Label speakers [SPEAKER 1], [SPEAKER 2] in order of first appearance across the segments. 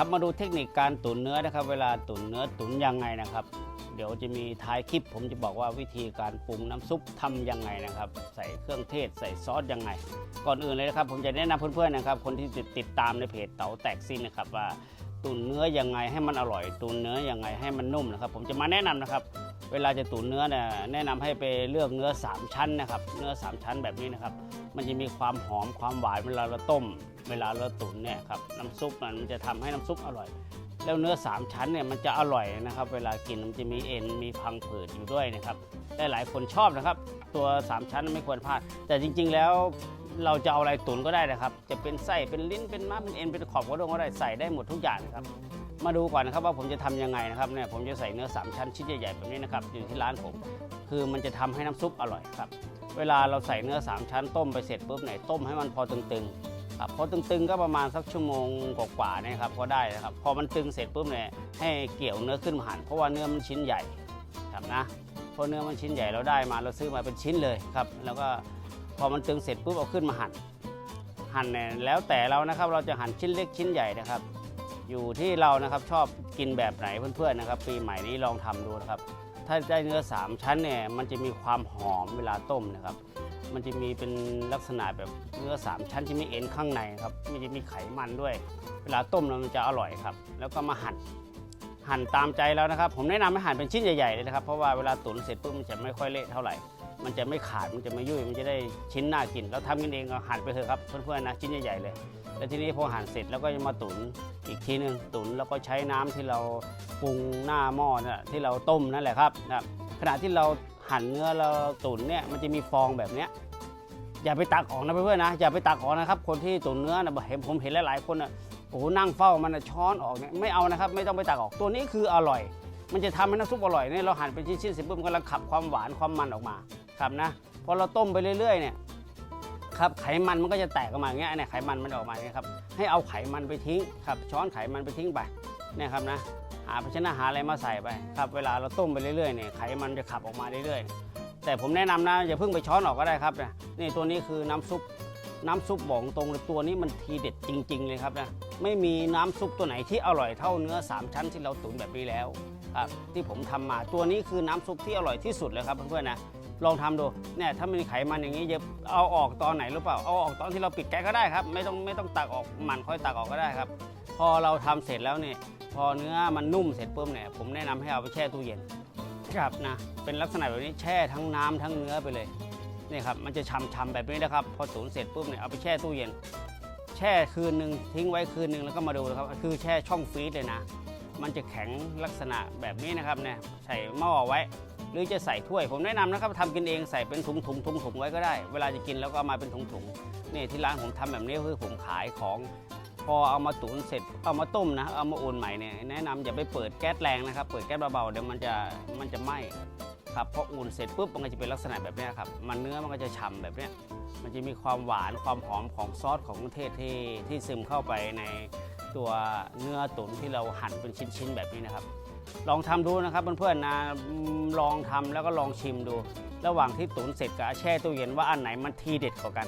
[SPEAKER 1] ครับมาดูเทคนิคการตุ๋นเนื้อนะครับ เวลาตุ๋นเนื้อตุ๋นยังไงนะครับ เดี๋ยวจะมีท้ายคลิป ผมจะบอกว่าวิธีการปรุงน้ำซุปทำยังไงนะครับ ใส่เครื่องเทศใส่ซอสยังไง ก่อนอื่นเลยนะครับ ผมจะแนะนำเพื่อนๆนะครับ คนที่ติดติดตามในเพจเต๋าแตกซินนะครับว่าตุ๋นเนื้อยังไงให้มันอร่อยตุ๋นเนื้อยังไงให้มันนุ่มนะครับ ผมจะมาแนะนำนะครับ เวลาจะตุ๋นเนื้อเนี่ยแนะนำให้ไปเลือกเนื้อ 3 ชั้นนะครับ เนื้อ 3 ชั้นแบบนี้นะครับ มันจะมีความหอมความหวานเวลาเราต้ม เวลาเราตุ๋นเนี่ยครับน้ำซุปมันจะทำให้น้ำซุปอร่อย แล้วเนื้อ 3 ชั้นเนี่ยมันจะอร่อยนะครับ เวลากินมันจะมีเอ็นมีพังผืดอยู่ด้วยนะครับได้หลายคนชอบนะครับ ตัว 3 ชั้นไม่ควรพลาด แต่จริง ๆ แล้วเราจะเอาอะไรตุ๋นก็ได้นะครับ จะเป็นไส้เป็นลิ้นเป็นม้าเป็นเอ็นเป็นขอบกระด้งก็ได้ใส่ได้หมดทุกอย่างนะครับมาดูก่อนนะครับว่าผมจะทำยังไงนะครับเนี่ยผมจะใส่เนื้อ 3 ชั้นชิ้นใหญ่ๆแบบนี้นะครับอยู่ที่ร้านผม คือมันจะทำให้น้ำซุปอร่อยครับ เวลาเราใส่เนื้อ 3 ชั้นต้มไปเสร็จปุ๊บเนี่ยต้มให้มันพอตึงๆครับพอตึงๆก็ประมาณสักชั่วโมงกว่าๆเนะครับก็ได้นะครับพอมันตึงเสร็จปุ๊บเนี่ยให้เกี่ยวเนื้อขึ้นมาหั่นเพราะว่าเนื้อมันชิ้นใหญ่ครับนะเพราะเนื้อมันชิ้นใหญ่เราได้มาเราซื้อมาเป็นชิ้นเลยครับแล้วก็พอมันตึงเสร็จปุ๊บเอาขึ้นมาหั่นหั่นเนี่ยแล้วแต่เรานะครับเราจะหั่นชิ้นเล็กชิ้นใหญ่นะครับ อยู่ที่เรานะครับชอบกินแบบไหนเพื่อนๆนะครับ ปีใหม่นี้ลองทำดูนะครับ ถ้าได้เนื้อ 3 ชั้นเนี่ยมันจะมีความหอมเวลาต้มนะครับ มันจะมีเป็นลักษณะแบบเนื้อ 3 ชั้นที่มีเอ็นข้างในครับมันจะมีไขมันด้วย เวลาต้มแล้วมันจะอร่อยครับ แล้วก็มาหั่นหั่นตามใจแล้วนะครับ ผมแนะนำให้หั่นเป็นชิ้นใหญ่ๆเลยนะครับ เพราะว่าเวลาตุ๋นเสร็จปุ๊บมันจะไม่ค่อยเละเท่าไหร่ มันจะไม่ขาดมันจะไม่ยุ่ยมันจะได้ชิ้นน่ากินเราทำกันเองก็หั่นไปเถอะครับเพื่อนๆนะชิ้นใหญ่ๆเลย แล้วทีนี้พอหั่นเสร็จแล้วก็จะมาตุ๋นอีกทีหนึงตุ๋นแล้วก็ใช้น้ำที่เราปรุงหน้าหม้อน่ะที่เราต้มนั่นแหละครับนะขณะที่เราหั่นเนื้อเราตุ๋นเนี่ยมันจะมีฟองแบบเนี้ยอย่าไปตักออกนะเพื่อนๆนะอย่าไปตักออกนะครับคนที่ตุ๋นเนื้อนะเห็นผมเห็นหลายๆคนอะโอ้โหนั่งเฝ้ามันนะช้อนออกเนี่ยไม่เอานะครับไม่ต้องไปตักออกตัวนี้คืออร่อย มันจะทำให้น้ำซุปอร่อยเนี่ยเราหั่นเป็นชิ้นๆเสร็จปุ๊บมันกำลังขับความหวานความมันออกมา ครับนะพอเราต้มไปเรื่อยๆเนี่ยครับไขมันมันก็จะแตกออกมาอย่างเงี้ยเนี่ยไขมันมันออกมาอย่างเงี้ยครับให้เอาไขมันไปทิ้งครับช้อนไขมันไปทิ้งไปเนี่ยครับนะหาภาชนะหาอะไรมาใส่ไปครับเวลาเราต้มไปเรื่อยๆเนี่ยไขมันจะขับออกมาเรื่อยๆ แต่ผมแนะนำนะอย่าเพิ่งไปช้อนออกก็ได้ครับเนี่ยนี่ตัวนี้คือน้ำซุปน้ำซุปบอกตรงตัวนี้มันทีเด็ดจริง ๆ เลยครับนะไม่มีน้ำซุปตัวไหนที่อร่อยเท่าเนื้อสามชั้นที่เราตุ๋นแบบนี้แล้วครับที่ผมทำมาตัวนี้คือน้ำซุปที่อร่อยที่สุดเลยครับเพื่อนๆนะ ลองทำดูเนี่ยถ้ามีไขมันอย่างนี้จะเอาออกตอนไหนหรือเปล่าเอาออกตอนที่เราปิดแก๊สก็ได้ครับ ไม่ต้องไม่ต้องตักออกหมันค่อยตักออกก็ได้ครับ พอเราทำเสร็จแล้วเนี่ยพอเนื้อมันนุ่มเสร็จปุ๊บเนี่ยผมแนะนำให้เอาไปแช่ตู้เย็นครับนะเป็นลักษณะแบบนี้แช่ทั้งน้ำทั้งเนื้อไปเลยนี่ครับมันจะช่ำๆแบบนี้นะครับ พอตุ๋นเสร็จปุ๊บเนี่ยเอาไปแช่ตู้เย็น แช่คืนหนึ่งทิ้งไว้คืนหนึ่งแล้วก็มาดูนะครับ คือแช่ช่องฟรีซเลยนะ มันจะแข็งลักษณะแบบนี้นะครับเนี่ยใส่หม้อไว้ หรือจะใส่ถ้วย ผมแนะนำนะครับทำกินเองใส่เป็นถุงถุงถุงถุงไว้ก็ได้ เวลาจะกินแล้วก็เอามาเป็นถุงถุงนี่ที่ร้านผมทำแบบนี้คือผมขายของพอเอามาตุ๋นเสร็จเอามาต้มนะเอามาอุ่นใหม่เนี่ยแนะนำอย่าไปเปิดแก๊สแรงนะครับ เปิดแก๊สเบาๆเดี๋ยวมันจะมันจะไหม้ครับพออุ่นเสร็จปุ๊บมันก็จะเป็นลักษณะแบบนี้ครับมันเนื้อมันก็จะฉ่ำแบบนี้มันจะมีความหวานความหอมของซอสของเครื่องเทศที่ที่ซึมเข้าไปในตัวเนื้อตุ๋นที่เราหั่นเป็นชิ้นๆแบบนี้นะครับ ลองทำดูนะครับเพื่อนๆนะลองทำแล้วก็ลองชิมดู ระหว่างที่ตุ๋นเสร็จกับแช่ตู้เย็นว่าอันไหนมันทีเด็ดกว่ากัน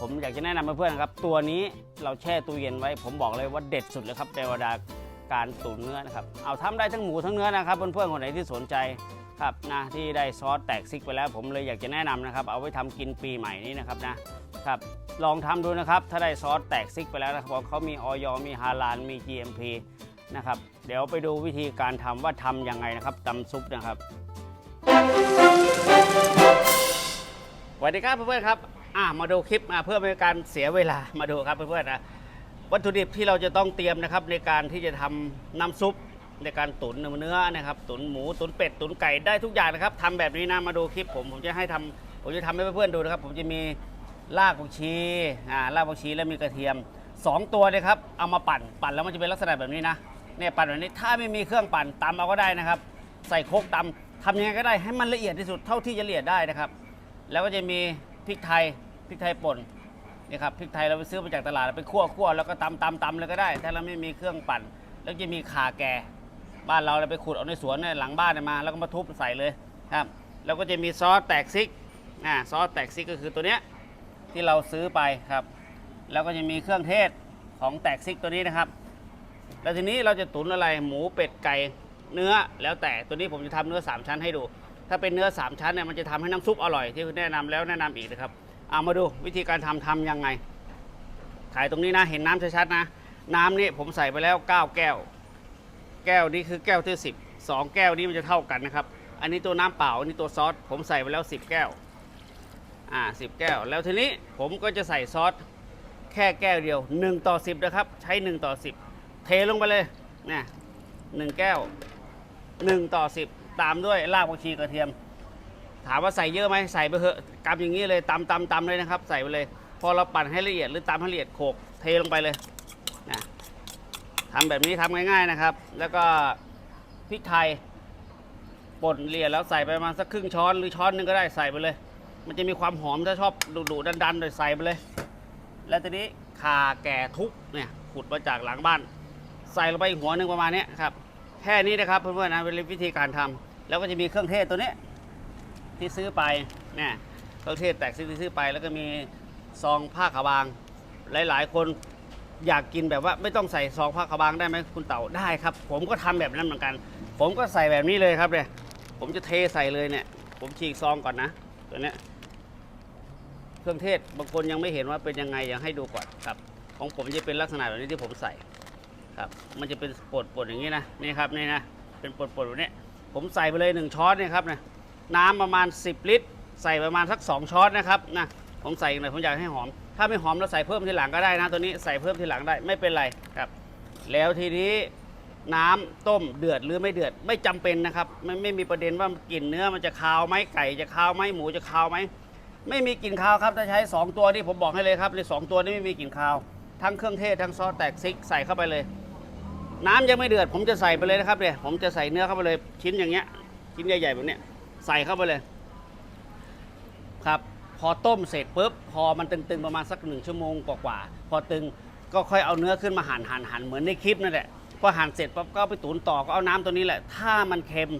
[SPEAKER 1] ผมอยากจะแนะนำเพื่อนๆนะครับ ตัวนี้เราแช่ตู้เย็นไว้ ผมบอกเลยว่าเด็ดสุดเลยครับในวลาการตุ๋นเนื้อนะครับเอาทำได้ทั้งหมูทั้งเนื้อนะครับเพื่อนๆคนไหนที่สนใจครับนะที่ได้ซอสแตกซิกไปแล้ว ผมเลยอยากจะแนะนำนะครับ เอาไว้ทำกินปีใหม่นี้นะครับนะครับลองทำดูนะครับ ถ้าได้ซอสแตกซิกไปแล้วนะครับเขามีออยมีฮาลาลมี GMP นะครับ เดี๋ยวไปดูวิธีการทำว่าทำยังไงนะครับตำซุปนะครับสวัสดีครับเพื่อนๆครับอะมาดูคลิปมาเพื่อไม่ให้การเสียเวลามาดูครับเพื่อนๆนะวัตถุดิบที่เราจะต้องเตรียมนะครับในการที่จะทำน้ำซุปในการตุ๋นเนื้อนะครับ ตุ๋นหมูตุ๋นเป็ดตุ๋นไก่ได้ทุกอย่างนะครับทำแบบนี้นะมาดูคลิปผมผมจะให้ทำผมจะทำให้เพื่อนๆดูนะครับ ผมจะมีรากผักชีอ่ารากผักชีแล้วมีกระเทียมสองตัวเลยครับเอามาปั่นปั่นแล้วมันจะเป็นลักษณะแบบนี้นะ เนี่ยปั่นแบบนี้ถ้าไม่มีเครื่องปั่นตำเอาก็ได้นะครับ ใส่โคกตำทำยังไงก็ได้ให้มันละเอียดที่สุดเท่าที่จะละเอียดได้นะครับ แล้วก็จะมีพริกไทยพริกไทยป่นนี่ครับพริกไทยเราไปซื้อมาจากตลาดเราไปคั่วคั่วแล้วก็ตำตำตำเลยก็ได้ ถ้าเราไม่มีเครื่องปั่น แล้วจะมีขาแก่บ้านเราเราไปขุดเอาในสวนเนี่ยหลังบ้านเนี่ยมา แล้วก็มาทุบใส่เลยครับ แล้วก็จะมีซอสแตกซิกอ่าซอสแตกซิกก็คือตัวเนี้ยที่เราซื้อไปครับ แล้วก็จะมีเครื่องเทศของแตกซิกตัวนี้นะครับ แล้วทีนี้เราจะตุ๋นอะไรหมูเป็ดไก่เนื้อแล้วแต่ตัวนี้ผมจะทำเนื้อ 3 ชั้นให้ดู ถ้าเป็นเนื้อ 3 ชั้นเนี่ยมันจะทำให้น้ำซุปอร่อยที่แนะนำแล้วแนะนำอีกนะครับเอามาดูวิธีการทำทำยังไงถ่ายตรงนี้นะเห็นน้ำชัดๆนะ น้ำนี่ผมใส่ไปแล้ว 9 แก้ว แก้วนี้คือแก้วที่ 10 2 แก้วนี้มันจะเท่ากันนะครับ อันนี้ตัวน้ำเปล่าอันนี้ตัวซอสผมใส่ไปแล้ว 10 แก้วอ่า10แก้ว แล้วทีนี้ผมก็จะใส่ซอสแค่แก้วเดียว 1 ต่อ 10 นะครับ ใช้ 1 ต่อ 10 เทลงไปเลยเนี่ยหนึ่งแก้ว1ต่อ10ตามด้วยรากผักชีกระเทียม ถามว่าใส่เยอะไหมใส่ไปเถอะกำอย่างนี้เลยตำตำตำเลยนะครับ ใส่ไปเลย พอเราปั่นให้ละเอียดหรือตำให้ละเอียดโขกเทลงไปเลยนะทำแบบนี้ทำง่ายๆนะครับ แล้วก็พริกไทยป่นละเอียดแล้วใส่ไปประมาณสักครึ่งช้อนหรือช้อนหนึงก็ได้ใส่ไปเลย มันจะมีความหอมถ้าชอบดุๆดันๆโดยใส่ไปเลย แล้วทีนี้ข่าแก่ทุกเนี่ยขุดมาจากหลังบ้าน ใส่ลงไปอีกหัวหนึ่งประมาณนี้ครับ แค่นี้นะครับเพื่อนๆนะเป็นวิธีการทำแล้วก็จะมีเครื่องเทศตัวนี้ที่ซื้อไปเนี่ยเครื่องเทศแตกซื้อที่ซื้อไป แล้วก็มีซองผ้าขาวบาง หลายๆ คนอยากกินแบบว่าไม่ต้องใส่ซองผ้าขาวบางได้ไหมคุณเต่าได้ครับ ผมก็ทำแบบนั้นเหมือนกัน ผมก็ใส่แบบนี้เลยครับเนี่ยผมจะเทใส่เลยเนี่ย ผมฉีกซองก่อนนะตัวเนี้ยเครื่องเทศบางคนยังไม่เห็นว่าเป็นยังไงอยังให้ดูก่อนครับ ของผมจะเป็นลักษณะแบบนี้ที่ผมใส่ ครับ มันจะเป็นปดปดๆอย่างนี้นะนี่ครับนี่นะเป็นปดปดๆแบบนี้ผมใส่ไปเลยหนึ่งช้อนเนี่ยครับนะน้ำประมาณ 10 ลิตร ใส่ประมาณสัก 2 ช้อนนะครับนะผมใส่หน่อยผมอยากให้หอม ถ้าไม่หอมเราใส่เพิ่มทีหลังก็ได้นะ ตัวนี้ใส่เพิ่มทีหลังได้ไม่เป็นไรครับ แล้วทีนี้น้ำต้มเดือดหรือไม่เดือดไม่จำเป็นนะครับไม่ไม่มีประเด็นว่ากลิ่นเนื้อมันจะคาวไหมไก่จะคาวไหมหมูจะคาวไหมไม่มีกลิ่นคาวครับถ้าใช้ 2 ตัวนี่ผมบอกให้เลยครับในสองตัวนี้ไม่มีกลิ่นคาว ทั้งเครื่องเทศทั้งซอสแตกซิกใส่เข้าไปเลย น้ำยังไม่เดือด ผมจะใส่ไปเลยนะครับเนี่ยผมจะใส่เนื้อเข้าไปเลยชิ้นอย่างเงี้ย ชิ้นใหญ่ๆแบบเนี้ยใส่เข้าไปเลย ครับ พอต้มเสร็จปุ๊บพอมันตึงๆประมาณสักหนึ่งชั่วโมงกว่าๆพอตึงก็ค่อยเอาเนื้อขึ้นมาหั่นหั่นหั่นเหมือนในคลิปนั่นแหละพอหั่นเสร็จปั๊บก็ไปตุ๋นต่อก็เอาน้ำตัวนี้แหละ ถ้ามันเค็ม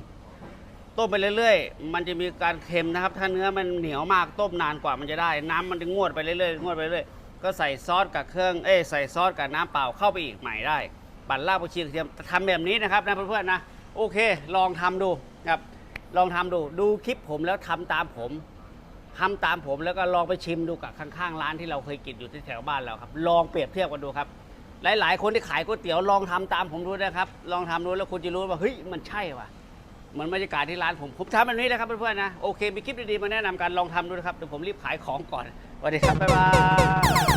[SPEAKER 1] ต้มไปเรื่อยๆ มันจะมีการเค็มนะครับ ถ้าเนื้อมันเหนียวมากต้มนานกว่ามันจะได้ น้ำมันจะงวดไปเรื่อยๆงวดไปเรื่อยๆก็ใส่ซอสกับเครื่องเอ้ใส่ซอสกับน้ำเปล่าเข้าไปอีกใหม่ได้ ปั่นรากผักชีกระเทียมทำแบบนี้นะครับนะเพื่อนๆนะโอเค ลองทำดูครับลองทำดูดูคลิปผมแล้วทำตามผมทำตามผมแล้วก็ลองไปชิมดูกับข้างๆร้านที่เราเคยกินอยู่ที่แถวบ้านเราครับ ลองเปรียบเทียบกันดูครับ หลายๆ คนที่ขายก๋วยเตี๋ยวลองทำตามผมดูนะครับ ลองทำดูแล้วคุณจะรู้ว่าเฮ้ยมันใช่ว่ะเหมือนบรรยากาศที่ร้านผมผมทำแบบนี้นะครับเพื่อนๆนะโอเคมีคลิปดีๆมาแนะนำกันลองทำดูนะครับเดี๋ยวผมรีบขายของก่อนสวัสดีครับบ๊ายบาย